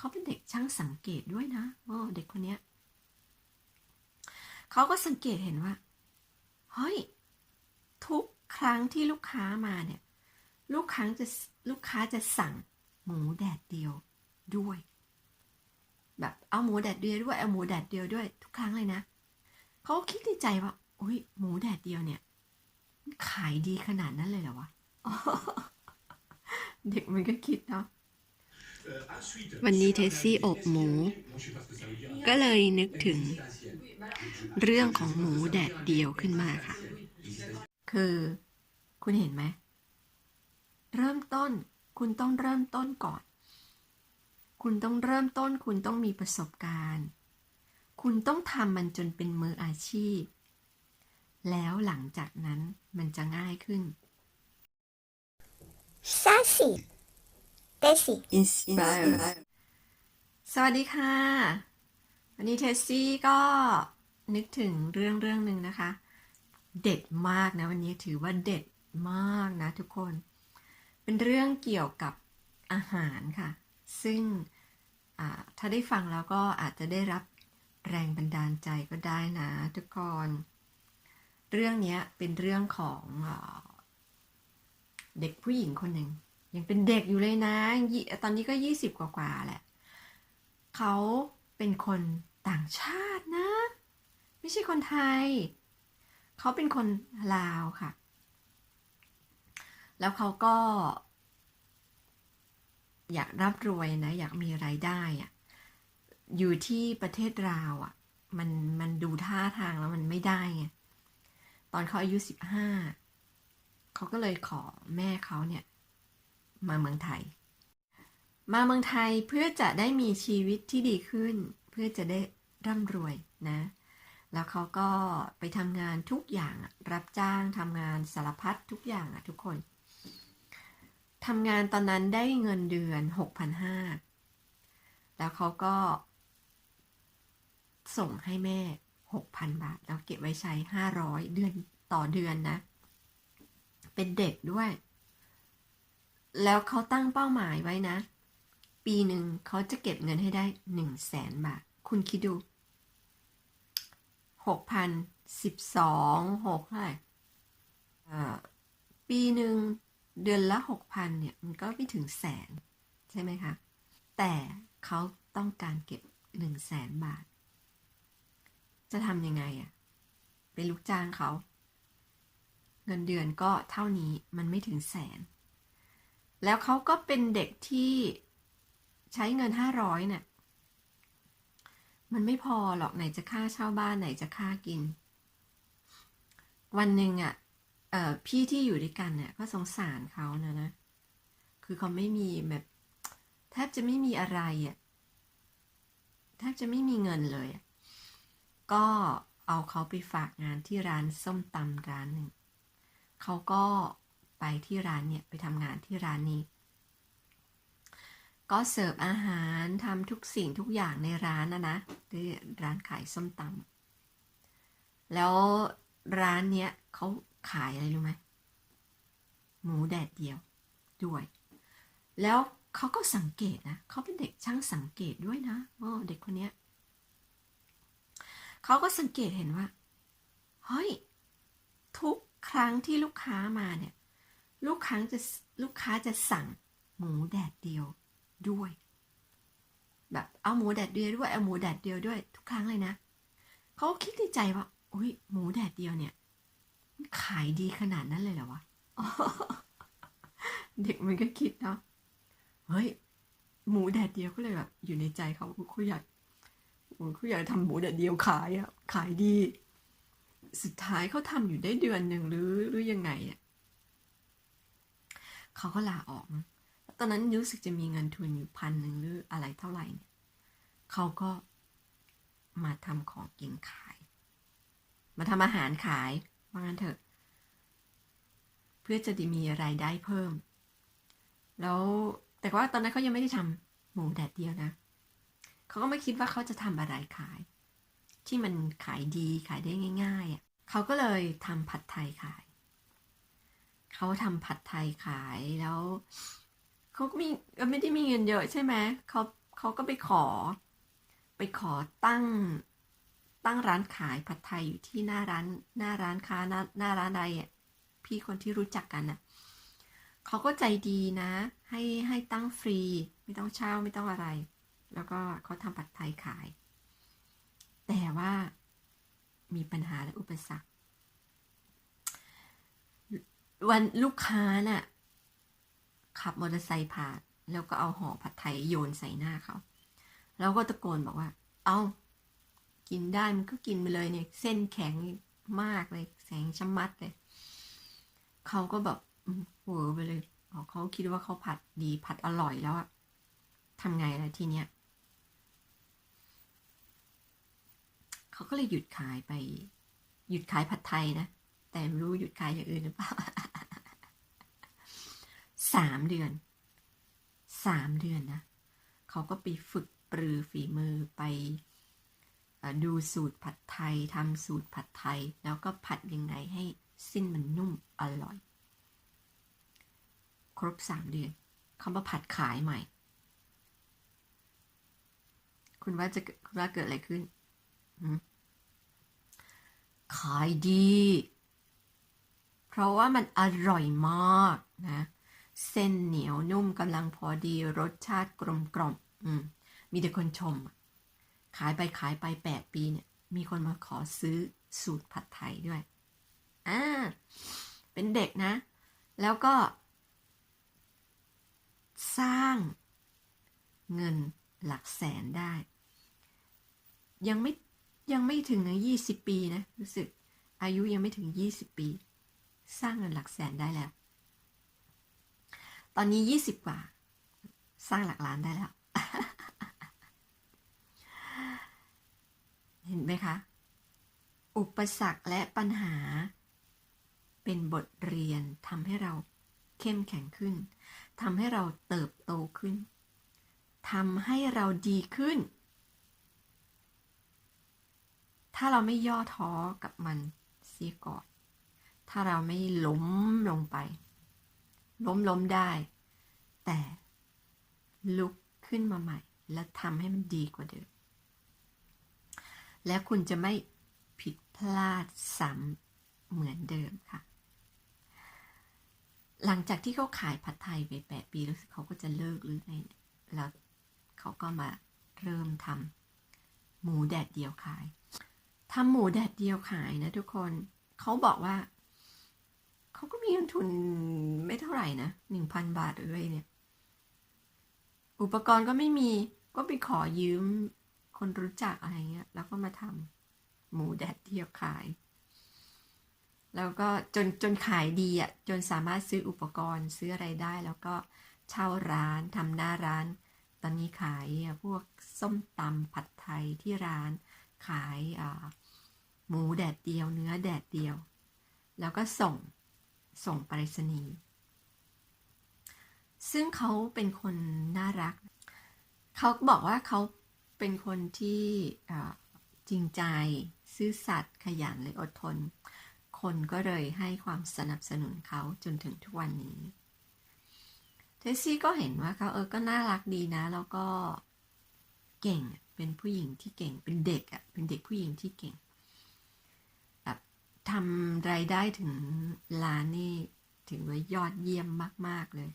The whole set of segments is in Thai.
เขาเป็นเด็กช่างสังเกตด้วยนะอ๋อเด็กคนเนี้ยเขาก็สังเกตเห็นว่า เฮ้ย ทุกครั้งที่ลูกค้ามาเนี่ย ลูกค้าจะลูกค้าจะสั่งหมูแดดเดียวด้วย แบบเอาหมูแดดเดียวด้วยเอาหมูแดดเดียวด้วย ทุกครั้งเลยนะเขาก็คิดในใจว่าอุ้ยหมูแดดเดียวเนี่ย ขายดีขนาดนั้นเลยเหรอวะเด็กมันก็คิดเนาะ วันนี้เทสซี่อบหมู ก็เลยนึกถึงเรื่องของหมูแดดเดียวขึ้นมาค่ะ คือคุณเห็นไหม เริ่มต้นคุณต้องเริ่มต้นก่อน คุณต้องเริ่มต้น คุณต้องมีประสบการณ์ คุณต้องทำมันจนเป็นมืออาชีพ แล้วหลังจากนั้นมันจะง่ายขึ้น Sassy. Desi. ส วัสดีค่ะ วันนี้เทสซี่ก็นึกถึงเรื่องเรื่องหนึ่งนะคะ เด็ดมากนะ วันนี้ถือว่าเด็ดมากนะทุกคน เป็นเรื่องเกี่ยวกับอาหารค่ะ ซึ่งอ่าถ้าได้ฟังแล้วก็อาจจะได้รับแรงบันดาลใจก็ได้นะทุกคน เรื่องเนี้ยเป็นเรื่องของอาเด็กผู้หญิงคนหนึ่ง ยังเป็นเด็กอยู่เลยนะ ตอนนี้ก็ยี่สิบกว่าๆแหละ เขาเป็นคนต่างชาตินะ ไม่ใช่คนไทย เขาเป็นคนลาวค่ะ แล้วเขาก็ อยากร่ำรวยนะ อยากมีไรายได้อะอยู่ที่ประเทศลาวอะ มันมันดูท่าทางแล้วมันไม่ได้ไงตอนเขาอายุสิบห้าเขาก็เลยขอแม่เขาเนี่ย มาเมืองไทย มาเมืองไทยเพื่อจะได้มีชีวิตที่ดีขึ้น เพื่อจะได้ร่ำรวยนะ แล้วเขาก็ไปทำงานทุกอย่างรับจ้างทำงานสารพัดทุกอย่างอะทุกคนทำงานตอนนั้นได้เงินเดือน 6,500 แล้วเขาก็ ส่งให้แม่ 6,000 บาท แล้วเก็บไว้ใช้ 500 เดือนต่อเดือนนะ เป็นเด็กด้วย แล้วเขาตั้งเป้าหมายไว้นะ ปีหนึ่งเขาจะเก็บเงินให้ได้หนึ่งแสนบาท คุณคิดดูหกพันสิบสองหกเท่าไหร่ปีหนึ่งเดือนละหกพันเนี่ย มันก็ไม่ถึงแสน ใช่ไหมคะ แต่เขาต้องการเก็บหนึ่งแสนบาท จะทำยังไงอะ เป็นลูกจ้างเขา เงินเดือนก็เท่านี้มันไม่ถึงแสน แล้วเขาก็เป็นเด็กที่ใช้เงินห้าร้อยเนี่ย มันไม่พอหรอกไหนจะค่าเช่าบ้านไหนจะค่ากิน วันหนึ่งอะ่ะออพี่ที่อยู่ด้วยกันเนี่ยก็สงสารเขานะนะ คือเขาไม่มีแบบแทบจะไม่มีอะไรอะ่ะแทบจะไม่มีเงินเลย ก็เอาเขาไปฝากงานที่ร้านส้มตำร้านหนึ่งเขาก็ ไปที่ร้านเนี่ยไปทำงานที่ร้านนี้ ก็เสิร์ฟอาหารทำทุกสิ่งทุกอย่างในร้านนะนะที่ร้านขายส้มตำแล้วร้านเนี้ยเขาขายอะไรรู้ไหมหมูแดดเดียวด้วย แล้วเขาก็สังเกตนะเขาเป็นเด็กช่างสังเกตด้วยนะโอ้เด็กคนเนี้ยเขาก็สังเกตเห็นว่าเฮ้ยทุกครั้งที่ลูกค้ามาเนี่ย ลูกค้าจะลูกค้าจะสั่งหมูแดดเดียวด้วย แบบเอาหมูแดดเดียวด้วยเอาหมูแดดเดียวด้วย ทุกครั้งเลยนะเขาก็คิดในใจว่าอุ้ยหมูแดดเดียวเนี่ยขายดีขนาดนั้นเลยเหรอวะเด็กมันก็คิดเนาะเฮ้ยหมูแดดเดียวก็เลยแบบอยู่ในใจเขาเขาอยากเขาอยากทำหมูแดดเดียวขายอะขายดี สุดท้ายเขาทำอยู่ได้เดือนหนึ่งหรือหรือยังไงอะ เขาก็ลาออกตอนนั้นรู้สึกจะมีเงินทุนอยู่พันหนึ่งหรืออะไรเท่าไหร่เนี่ยเขาก็มาทำของกินขาย มาทำอาหารขายว่างั้นเถอะ เพื่อจะได้มีรายได้เพิ่ม แล้วแต่ว่าตอนนั้นเขายังไม่ได้ทำหมูแดดเดียวนะเขาก็ไม่คิดว่าเขาจะทำอะไรขาย ที่มันขายดีขายได้ง่ายๆอะเขาก็เลยทำผัดไทยขาย เขาทำผัดไทยขายแล้วเขาก็มีไม่ได้มีเงินเยอะใช่ไหมเขาเขาก็ไปขอ ไปขอตั้งตั้งร้านขายผัดไทยอยู่ที่หน้าร้านหน้าร้านค้าหน้าหน้าร้านใดอะพี่คนที่รู้จักกันน่ะเขาก็ใจดีนะ ให้ให้ตั้งฟรี ไม่ต้องเช่าไม่ต้องอะไร แล้วก็เขาทำผัดไทยขาย แต่ว่ามีปัญหาและอุปสรรค วันลูกค้าน่ะ ขับมอเตอร์ไซค์ผ่านแล้วก็เอาห่อผัดไทยโยนใส่หน้าเขาแล้วก็ตะโกนบอกว่า เอากินได้มันก็กินไปเลยเนี่ย เส้นแข็งมากเลย แสงชะมัดเลยเขาก็แบบอืมเวอไปเลยเขาคิดว่าเขาผัดดีผัดอร่อยแล้วอะทำไงล่ะทีเนี้ยเขาก็เลยหยุดขายไป หยุดขายผัดไทยนะ แต่ไม่รู้หยุดขายอย่างอื่นหรือเปล่าสามเดือนสามเดือนนะเขาก็ไปฝึกปรือฝีมือไปดูสูตรผัดไทยทำสูตรผัดไทย แล้วก็ผัดยังไงให้เส้นมันนุ่มอร่อย ครบสามเดือนเขามาผัดขายใหม่ คุณว่าจะคุณว่าเกิดอะไรขึ้นขายดี เพราะว่ามันอร่อยมากนะ เส้นเหนียวนุ่มกำลังพอดีรสชาติกลมกล่อมมีแต่คนชม ขายไปขายไปแปดปีเนี่ย มีคนมาขอซื้อสูตรผัดไทยด้วยอ่าเป็นเด็กนะ แล้วก็ สร้างเงินหลักแสนได้ ยังไม่ยังไม่ถึงยี่สิบปีนะ รู้สึกอายุยังไม่ถึงยี่สิบปี สร้างเงินหลักแสนได้แล้ว ตอนนี้ยี่สิบกว่า สร้างหลักล้านได้แล้ว เห็นไหมคะ อุปสรรคและปัญหา เป็นบทเรียนทำให้เราเข้มแข็งขึ้นทำให้เราเติบโตขึ้นทำให้เราดีขึ้น ถ้าเราไม่ย่อท้อกับมันเสียก่อน ถ้าเราไม่ล้มลงไป ล้มล้มได้ แต่ลุกขึ้นมาใหม่ และทำให้มันดีกว่าเดิม และคุณจะไม่ผิดพลาดซ้ำเหมือนเดิมค่ะ หลังจากที่เขาขายผัดไทยไปแปดปีรู้สึกเขาก็จะเลิกหรือไงแล้วเขาก็มาเริ่มทำหมูแดดเดียวขายทำหมูแดดเดียวขายนะทุกคน เขาบอกว่า เขาก็มีเงินทุนไม่เท่าไหร่นะหนึ่งพันบาทหรืออะไรเนี่ย อุปกรณ์ก็ไม่มีก็ไปขอยืมคนรู้จักอะไรเงี้ย แล้วก็มาทำหมูแดดเดียวขาย แล้วก็จนจนขายดีอะ จนสามารถซื้ออุปกรณ์ซื้ออะไรได้ แล้วก็เช่าร้านทำหน้าร้าน ตอนนี้ขายพวกส้มตำผัดไทยที่ร้าน ขายหมูแดดเดียว เนื้อแดดเดียว แล้วก็ส่ง ส่งไปรษณีย์ซึ่งเขาเป็นคนน่ารัก เขาบอกว่าเขาเป็นคนที่จริงใจซื่อสัตย์ขยันและอดทน คนก็เลยให้ความสนับสนุนเขาจนถึงทุกวันนี้ เทสซี่ก็เห็นว่าเขาเออก็น่ารักดีนะ แล้วก็เก่งเป็นผู้หญิงที่เก่งเป็นเด็กอะ่ะเป็นเด็กผู้หญิงที่เก่ง ทำรายได้ถึงล้านนี่ถือว่ายอดเยี่ยมมาก ๆ เลย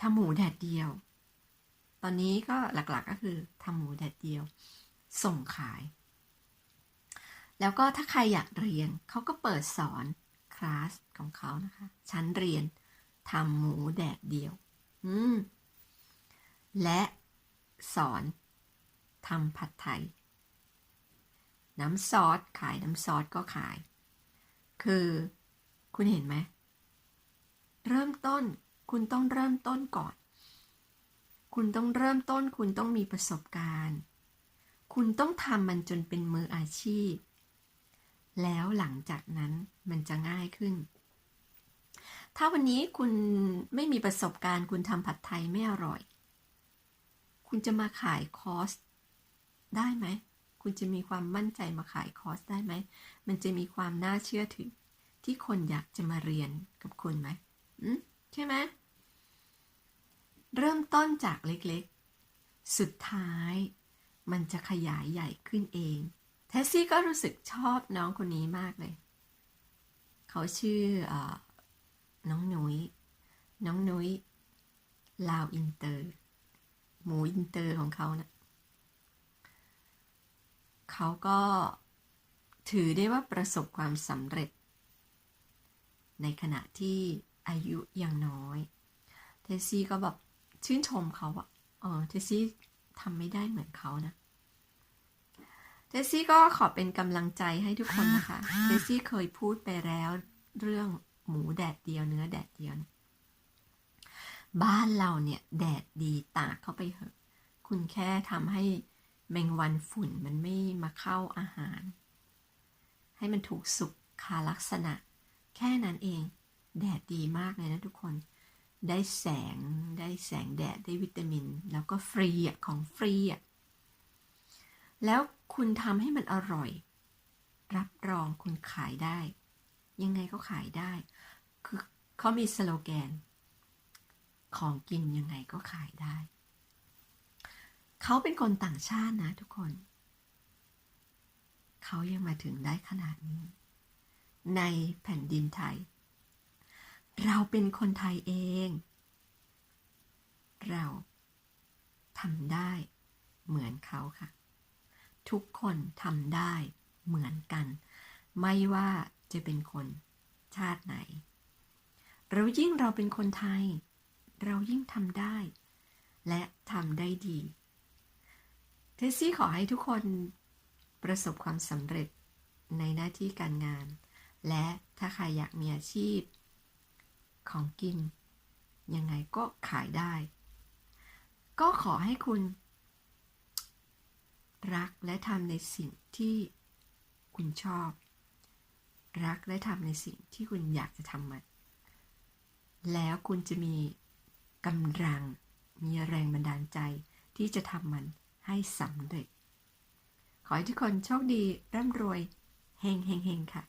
ทำหมูแดดเดียว ตอนนี้ก็หลักๆก็คือทำหมูแดดเดียว ส่งขาย แล้วก็ถ้าใครอยากเรียนเขาก็เปิดสอนคลาสของเขานะคะ ชั้นเรียนทำหมูแดดเดียว อืม และสอนทำผัดไทย น้ำซอสขายน้ำซอสก็ขาย คือคุณเห็นไหม เริ่มต้นคุณต้องเริ่มต้นก่อน คุณต้องเริ่มต้นคุณต้องมีประสบการณ์ คุณต้องทำมันจนเป็นมืออาชีพ แล้วหลังจากนั้นมันจะง่ายขึ้น ถ้าวันนี้คุณไม่มีประสบการณ์ คุณทำผัดไทยไม่อร่อย คุณจะมาขายคอร์สได้ไหม คุณจะมีความมั่นใจมาขายคอร์สได้ไหม มันจะมีความน่าเชื่อถือ ที่คนอยากจะมาเรียนกับคุณไหมอืมใช่ไหม เริ่มต้นจากเล็กๆ สุดท้าย มันจะขยายใหญ่ขึ้นเอง เทสซี่ก็รู้สึกชอบน้องคนนี้มากเลย เขาชื่ออน้องนุย้ย น้องนุ้ยลาวอินเตอร์ หมูอินเตอร์ของเขานะ เขาก็ถือได้ว่าประสบความสำเร็จ ในขณะที่อายุยังน้อย เทซี่ก็แบบชื่นชมเขาอะเออเทซี่ทำไม่ได้เหมือนเขานะ เทซี่ก็ขอเป็นกำลังใจให้ทุกคนนะคะ เทซี่เคยพูดไปแล้วเรื่องหมูแดดเดียวเนื้อแดดเดียวนะบ้านเราเนี่ยแดดดีตากเข้าไปเถอะ คุณแค่ทำให้ แมงวันฝุ่นมันไม่มาเข้าอาหาร ให้มันถูกสุขคาลักษณะ แค่นั้นเอง แดดดีมากเลยนะทุกคน ได้แสงได้แสงแดดได้วิตามิน แล้วก็ฟรีอะของฟรีอะแล้วคุณทำให้มันอร่อย รับรองคุณขายได้ ยังไงก็ขายได้ คือเขามีสโลแกน ของกินยังไงก็ขายได้ เขาเป็นคนต่างชาตินะทุกคน เขายังมาถึงได้ขนาดนี้ ในแผ่นดินไทย เราเป็นคนไทยเอง เราทำได้เหมือนเขาค่ะ ทุกคนทำได้เหมือนกัน ไม่ว่าจะเป็นคนชาติไหน เรายิ่งเราเป็นคนไทย เรายิ่งทำได้ และทำได้ดี เทสซี่ขอให้ทุกคนประสบความสำเร็จในหน้าที่การงาน และถ้าใครอยากมีอาชีพ ของกิน ยังไงก็ขายได้ ก็ขอให้คุณ รักและทำในสิ่งที่คุณชอบ รักและทำในสิ่งที่คุณอยากจะทำมัน แล้วคุณจะมีกำลังมีแรงบันดาลใจที่จะทำมัน ให้สำเร็จ ขอให้ทุกคนโชคดีร่ำรวยเฮงเฮงเฮงค่ะ